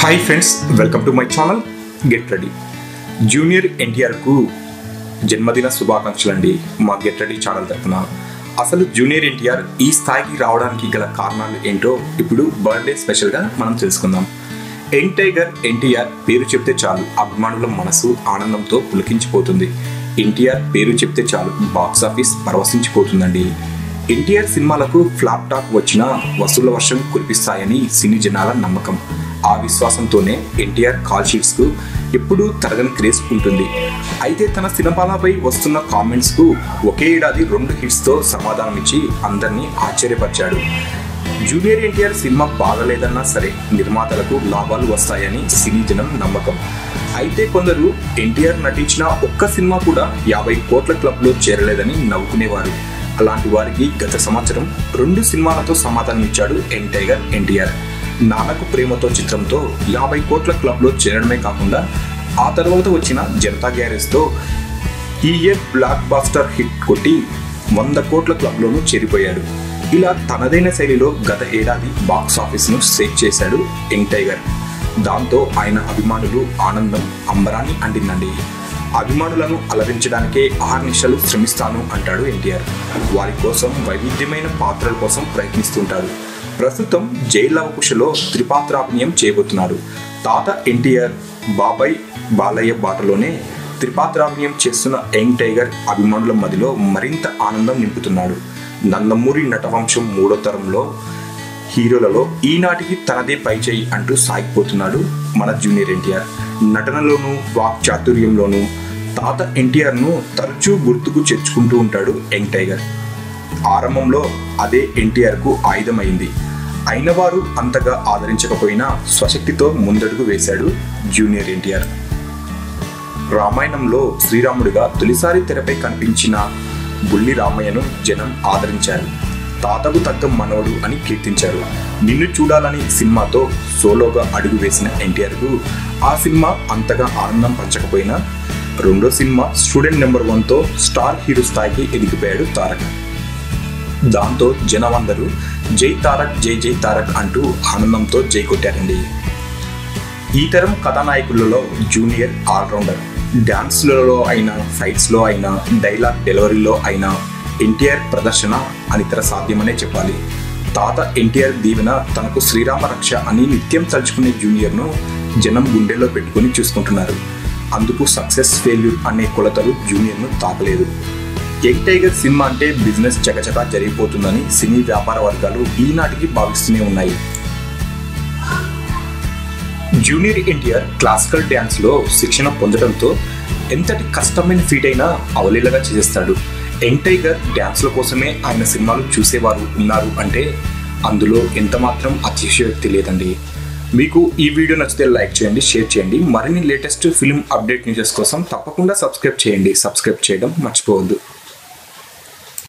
Hi friends welcome to my channel get ready junior ఎన్టీఆర్కు జన్మదిన శుభాకాంక్షలు అండి మా గెట్ రెడీ ఛానల్ తరఫున అసలు జూనియర్ ఎన్టీఆర్ ఈ స్థాయికి రావడానికి గల కారణాలు ఏంటో ఇప్పుడు బర్త్డే స్పెషల్గా మనం తెలుసుకుందాం. ఎన్ టైగర్ ఎన్టీఆర్ పేరు చెప్తే చాలు అభిమానుల మనసు ఆనందంతో పులికించిపోతుంది. ఎన్టీఆర్ పేరు చెప్తే చాలు బాక్స్ ఆఫీస్ పరవశించిపోతుందండి. ఎన్టీఆర్ సినిమాలకు ఫ్లాప్ టాక్ వచ్చినా వసూళ్ళ వర్షం కురిపిస్తాయని సినీ జనాల నమ్మకం. ఆ విశ్వాసంతోనే ఎన్టీఆర్ కాల్ షీట్స్కు ఎప్పుడూ తరగని క్రేజ్ ఉంటుంది. అయితే తన సినిమాలపై వస్తున్న కామెంట్స్కు ఒకే ఏడాది రెండు హిట్స్తో సమాధానం ఇచ్చి అందరినీ ఆశ్చర్యపరిచాడు. జూనియర్ ఎన్టీఆర్ సినిమా బాగలేదన్నా సరే నిర్మాతలకు లాభాలు వస్తాయని సినీ జనం నమ్మకం. అయితే కొందరు ఎన్టీఆర్ నటించిన ఒక్క సినిమా కూడా యాభై కోట్ల క్లబ్లో చేరలేదని నవ్వుకునేవారు. అలాంటి వారికి గత సంవత్సరం రెండు సినిమాలతో సమాధానం ఇచ్చాడు ఎన్ టైగర్ ఎన్టీఆర్ నాన్నకు ప్రేమతో చిత్రంతో యాభై కోట్ల క్లబ్లో చేరడమే కాకుండా ఆ తర్వాత వచ్చిన జనతా గ్యారేజ్తో ఈ ఇయర్ బ్లాక్ బాస్టర్ హిట్ కొట్టి వంద కోట్ల క్లబ్లోనూ చేరిపోయాడు. ఇలా తనదైన శైలిలో గత ఏడాది బాక్స్ ఆఫీస్ను షేక్ చేశాడు యంగ్ టైగర్ దాంతో ఆయన అభిమానులు ఆనందం అంబరాన్ని అంటిందండి అభిమానులను అలరించడానికే ఆహర్నిశలు శ్రమిస్తాను అంటాడు ఎన్టీఆర్. వారి కోసం వైవిధ్యమైన పాత్రల కోసం ప్రయత్నిస్తుంటాడు. ప్రస్తుతం జైలవకుశలో త్రిపాత్రాభినయం చేయబోతున్నాడు. తాత ఎన్టీఆర్ బాబాయ్ బాలయ్య బాటలోనే త్రిపాత్రాభినయం చేస్తున్న యంగ్ టైగర్ అభిమానుల మదిలో మరింత ఆనందం నింపుతున్నాడు. నందమూరి నటవంశం మూడో తరంలో హీరోలలో ఈనాటికి తనదే పై చేయి అంటూ సాగిపోతున్నాడు మన జూనియర్ ఎన్టీఆర్ నటనలోనూ వాక్ చాతుర్యంలోనూ తాత ఎన్టీఆర్ను తరచూ గుర్తుకు చేర్చుకుంటూ ఉంటాడు యంగ్ టైగర్. ఆరంభంలో అదే ఎన్టీఆర్కు ఆయుధమైంది అయిన వారు అంతగా ఆదరించకపోయినా స్వశక్తితో ముందడుగు వేశాడు జూనియర్ ఎన్టీఆర్. రామాయణంలో శ్రీరాముడిగా తొలిసారి తెరపై కనిపించిన బుల్లి రామయ్యను జనం ఆదరించారు. తాతకు తగ్గ మనవడు అని కీర్తించారు. నిన్ను చూడాలని సినిమాతో సోలోగా అడుగు వేసిన ఎన్టీఆర్కు ఆ సినిమా అంతగా ఆనందం పంచకపోయినా రెండో సినిమా స్టూడెంట్ నెంబర్ వన్తో స్టార్ హీరో స్థాయికి ఎదిగిపోయాడు తారక్. దాంతో జనం జై తారక్ జై జై తారక్ అంటూ ఆనందంతో జై కొట్టారండి. ఈ తరం కథానాయకులలో జూనియర్ ఆల్రౌండర్. డ్యాన్స్లలో అయినా ఫైట్స్లో అయినా డైలాగ్ డెలివరీలో అయినా ఎన్టీఆర్ ప్రదర్శన అనితర సాధ్యమనే చెప్పాలి. తాత ఎన్టీఆర్ దీవెన తనకు శ్రీరామ రక్ష అని నిత్యం తలుచుకునే జూనియర్ను జనం గుండెల్లో పెట్టుకుని చూసుకుంటున్నారు. అందుకు సక్సెస్ ఫెయిల్యూర్ అనే కొలతలు జూనియర్ను తాకలేదు. ఎగ్ టైగర్ సినిమా అంటే బిజినెస్ చకచకా జరిగిపోతుందని సినీ వ్యాపార వర్గాలు ఈనాటికి భావిస్తూనే ఉన్నాయి. జూనియర్ ఎన్టీఆర్ క్లాసికల్ డ్యాన్స్లో శిక్షణ పొందడంతో ఎంతటి కష్టమైన ఫీట్ అయినా అవలీలగా చేసేస్తాడు. ఎంటైగర్ టైగర్ డ్యాన్స్ల కోసమే ఆయన సినిమాలు చూసేవారు ఉన్నారు అంటే అందులో ఎంత మాత్రం అతిశయోక్తి లేదండి. మీకు ఈ వీడియో నచ్చితే లైక్ చేయండి షేర్ చేయండి. మరిన్ని లేటెస్ట్ ఫిల్మ్ అప్డేట్ న్యూసెస్ కోసం తప్పకుండా సబ్స్క్రైబ్ చేయండి. సబ్స్క్రైబ్ చేయడం మర్చిపోవద్దు.